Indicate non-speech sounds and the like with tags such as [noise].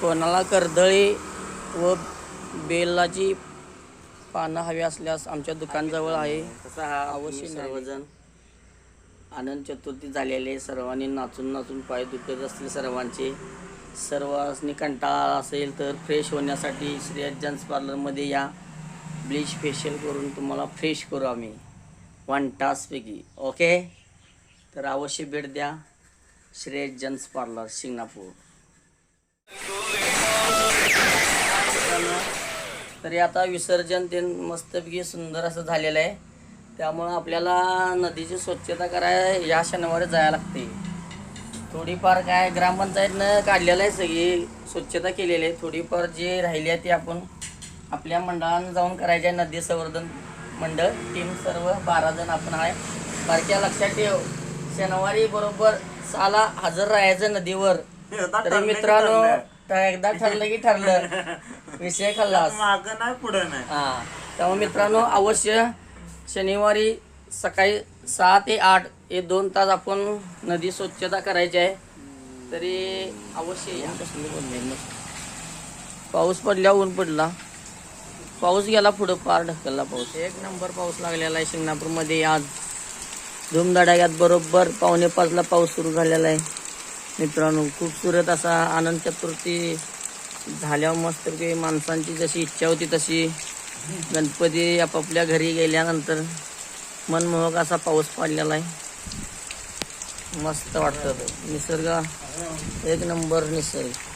कोणाला कर्दळी व बेलाची पानं हवी असल्यास आमच्या दुकानजवळ आहे. कसा हा अवश्य. सर्वजण आनंद चतुर्थी झालेले सर्वांनी नाचून नाचून पाय दुखत असतील सर्वांचे. सर्वांनी कंटाळा असेल तर फ्रेश होण्यासाठी श्रेयस जन्स पार्लरमध्ये या. ब्लीच फेशियल करून तुम्हाला फ्रेश करू आम्ही. वन तासपैकी ओके तर अवश्य भेट द्या. श्रेयस जन्स पार्लर शिंगणापूर. तरी आता विसर्जन ते मस्तपैकी सुंदर असं झालेलं आहे. त्यामुळं आपल्याला नदीची स्वच्छता करायला या शनिवारी जायला लागते. थोडीफार काय ग्रामपंचायतनं काढलेलं आहे सगळी स्वच्छता केलेली आहे. थोडीफार जे राहिली आहे ती आपण आपल्या मंडळानं जाऊन करायचे आहे. नदी संवर्धन मंडळ टीम सर्व बारा जण आपण आहे. बारक्या लक्षात ठेव शनिवारी बरोबर साला हजर राहायचं नदीवर. तरी मित्रांनो तर एकदा ठरलं की ठरलं. [laughs] विषय खाल्लास माग नाही पुढे नाही. हा. त्यामुळे मित्रांनो अवश्य शनिवारी सकाळी सहा ते आठ हे दोन तास आपण नदी स्वच्छता करायची आहे. तरी अवश्य या. पाऊस पडल्या ऊन पडला. पाऊस गेला पुढं पार ढकलला पाऊस. एक नंबर पाऊस लागलेला आहे शिंगणापूरमध्ये आज. धुमधडाक्यात बरोबर पावणे पाचला पाऊस सुरू झालेला आहे. मित्रांनो खूपसुरत असा आनंद चतुर्थी झाल्यावर मस्तपैकी माणसांची जशी इच्छा होती तशी गणपती आपापल्या घरी गेल्यानंतर मनमोहक असा पाऊस पडलेला आहे. मस्त वाटतं. निसर्ग एक नंबर निसर्ग.